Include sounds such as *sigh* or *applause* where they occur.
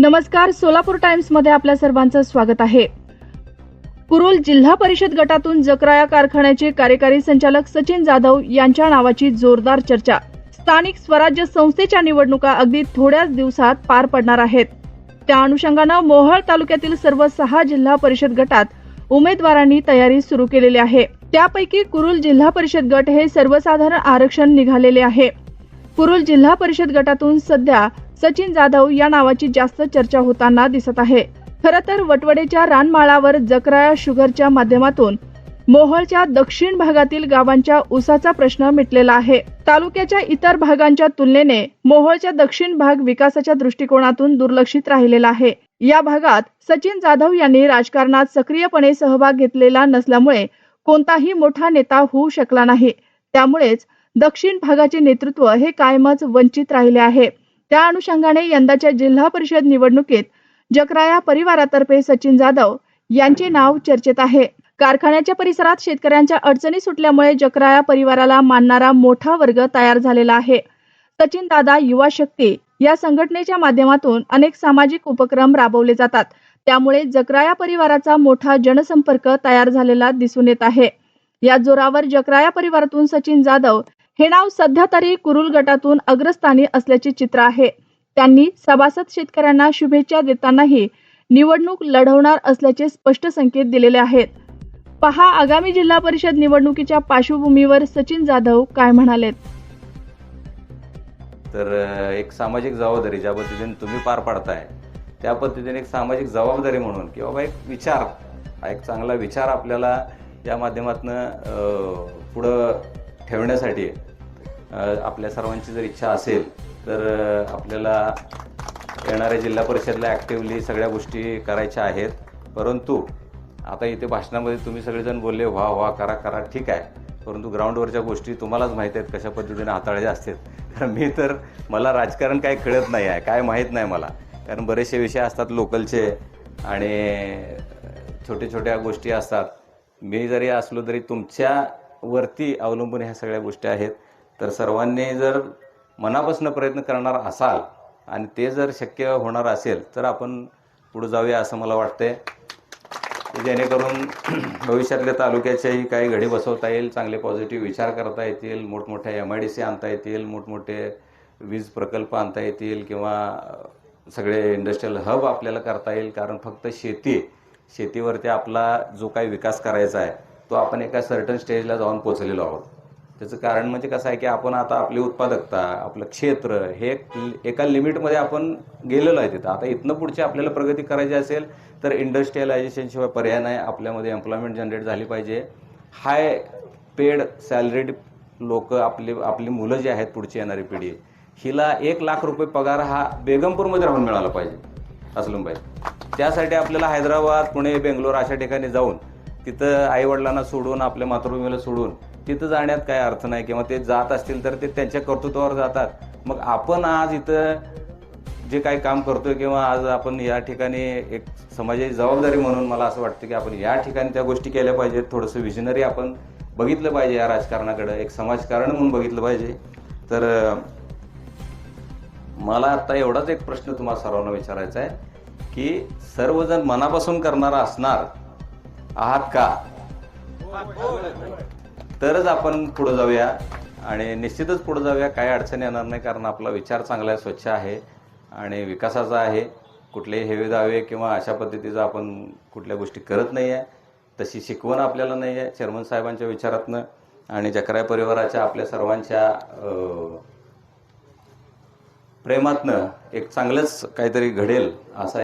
नमस्कार सोलापूर टाइम्समध्ये आपल्या सर्वांचं स्वागत आहे. कुरुल जिल्हा परिषद गटातून जकराया कारखान्याचे कार्यकारी संचालक सचिन जाधव यांच्या नावाची जोरदार चर्चा. स्थानिक स्वराज्य संस्थेच्या निवडणुका अगदी थोड्याच दिवसात पार पडणार आहेत. त्या अनुषंगानं मोहोळ तालुक्यातील सर्व सहा जिल्हा परिषद गटात उमेदवारांनी तयारी सुरू केलेली आहे. त्यापैकी कुरुल जिल्हा परिषद गट हे सर्वसाधारण आरक्षण निघालेले आहे. कुरुल जिल्हा परिषद गटातून सध्या सचिन जाधव या नावाची जास्त चर्चा होताना दिसत आहे. खरं तर वटवडेच्या रानमाळावर जकराया शुगरच्या माध्यमातून मोहोळच्या दक्षिण भागातील गावांच्या ऊसाचा प्रश्न मिटलेला आहे. तालुक्याच्या इतर भागांच्या तुलनेने मोहोळच्या दक्षिण भाग विकासाच्या दृष्टिकोनातून दुर्लक्षित राहिलेला आहे. या भागात सचिन जाधव यांनी राजकारणात सक्रियपणे सहभाग घेतलेला नसल्यामुळे कोणताही मोठा नेता होऊ शकला नाही. त्यामुळेच दक्षिण भागाचे नेतृत्व हे कायमच वंचित राहिले आहे. त्या अनुषंगाने यंदाच्या जिल्हा परिषद निवडणुकीत जकराया परिवारातर्फे सचिन जाधव यांचे नाव चर्चेत आहे. कारखान्याच्या परिसरात शेतकऱ्यांच्या अडचणी सुटल्यामुळे जकराया परिवाराला मानणारा मोठा वर्ग तयार झालेला आहे. सचिन दादा युवा शक्ती या संघटनेच्या माध्यमातून अनेक सामाजिक उपक्रम राबवले जातात. त्यामुळे जकराया परिवाराचा मोठा जनसंपर्क तयार झालेला दिसून येत आहे. या जोरावर जकराया परिवारातून सचिन जाधव हे नाव सध्या तरी कुरुल गटातून अग्रस्थानी असल्याचे चित्र आहे. त्यांनी सभासद शेतकऱ्यांना शुभेच्छा देतानाही निवडणूक लढवणार असल्याचे स्पष्ट संकेत दिलेले आहेत. पहा आगामी जिल्हा परिषद निवडणुकीच्या पार्श्वभूमीवर सचिन जाधव काय म्हणालेत. तर एक सामाजिक जबाबदारी ज्या पद्धतीने तुम्ही पार पाडताय त्या पद्धतीने एक सामाजिक जबाबदारी म्हणून की बाबा एक विचार हा एक चांगला विचार आपल्याला या माध्यमातून पुढं ठेवण्यासाठी आपल्या सर्वांची जर इच्छा असेल तर आपल्याला येणाऱ्या जिल्हा परिषदला ॲक्टिव्हली सगळ्या गोष्टी करायच्या आहेत. परंतु आता इथे भाषणामध्ये तुम्ही सगळेजण बोलले व्हा व्हा करा करा ठीक आहे. परंतु ग्राउंडवरच्या गोष्टी तुम्हालाच माहीत आहेत कशा पद्धतीने हाताळायच्या असतात. कारण मी तर मला राजकारण काय कळत नाही आहे काय माहीत नाही मला. कारण बरेचसे विषय असतात लोकलचे आणि छोट्या छोट्या गोष्टी असतात. मी जरी असलो तरी तुमच्या वरती अवलंबून ह्या सगळ्या गोष्टी आहेत. तर सर्वांनी जर मनापासून प्रयत्न करणार असाल आणि ते जर शक्य होणार असेल तर आपण पुढे जाऊया असं मला वाटतंय. जेणेकरून *clears throat* भविष्यातल्या तालुक्याच्याही काही घडी बसवता येईल चांगले पॉझिटिव्ह विचार करता येतील मोठमोठ्या एम आय डी सी आणता येतील मोठमोठे वीज प्रकल्प आणता येतील किंवा सगळे इंडस्ट्रीयल हब आपल्याला करता येईल. कारण फक्त शेती शेतीवरती आपला जो काही विकास करायचा आहे तो आपण एका सर्टन स्टेजला जाऊन पोचलेलो आहोत. त्याचं कारण म्हणजे कसं आहे की आपण आता आपली उत्पादकता आपलं क्षेत्र हे एका लिमिटमध्ये आपण गेलेलो आहे तिथं. आता इथनं पुढची आपल्याला प्रगती करायची असेल तर इंडस्ट्रियलायझेशनशिवाय पर्याय नाही. आपल्यामध्ये एम्प्लॉयमेंट जनरेट झाली पाहिजे. हाय पेड सॅलरीड लोक आपली आपली मुलं जी आहेत पुढची येणारी पिढी हिला एक लाख रुपये पगार हा बेगमपूरमध्ये राहून मिळाला पाहिजे. असलमबाई त्यासाठी आपल्याला हैदराबाद पुणे बेंगलोर अशा ठिकाणी जाऊन तिथं आईवडिलांना सोडून आपल्या मातृभूमीला सोडून तिथं जाण्यात काय अर्थ नाही. किंवा ते जात असतील तर ते त्यांच्या कर्तृत्वावर जातात. मग आपण आज इथं जे काही काम करतोय किंवा आज आपण या ठिकाणी एक समाजाची जबाबदारी म्हणून मला असं वाटतं की आपण या ठिकाणी त्या गोष्टी केल्या पाहिजेत. थोडंसं विजनरी आपण बघितलं पाहिजे या राजकारणाकडं. एक समाजकारण म्हणून बघितलं पाहिजे. तर मला आता एवढाच एक प्रश्न तुम्हाला सर्वांना विचारायचा आहे की सर्वजण मनापासून करणारा असणार आहात का? तरच आपण पुढे जाऊया आणि निश्चितच पुढे जाऊया. काही अडचणी येणार नाही कारण आपला विचार चांगला आहे स्वच्छ आहे आणि विकासाचा आहे. कुठलेही हेवे दावे किंवा अशा पद्धतीचा आपण कुठल्या गोष्टी करत नाही आहे. तशी शिकवण आपल्याला नाही आहे. चेअरमन साहेबांच्या विचारातनं आणि जकराय परिवाराच्या आपल्या सर्वांच्या प्रेमातनं एक चांगलंच काहीतरी घडेल असा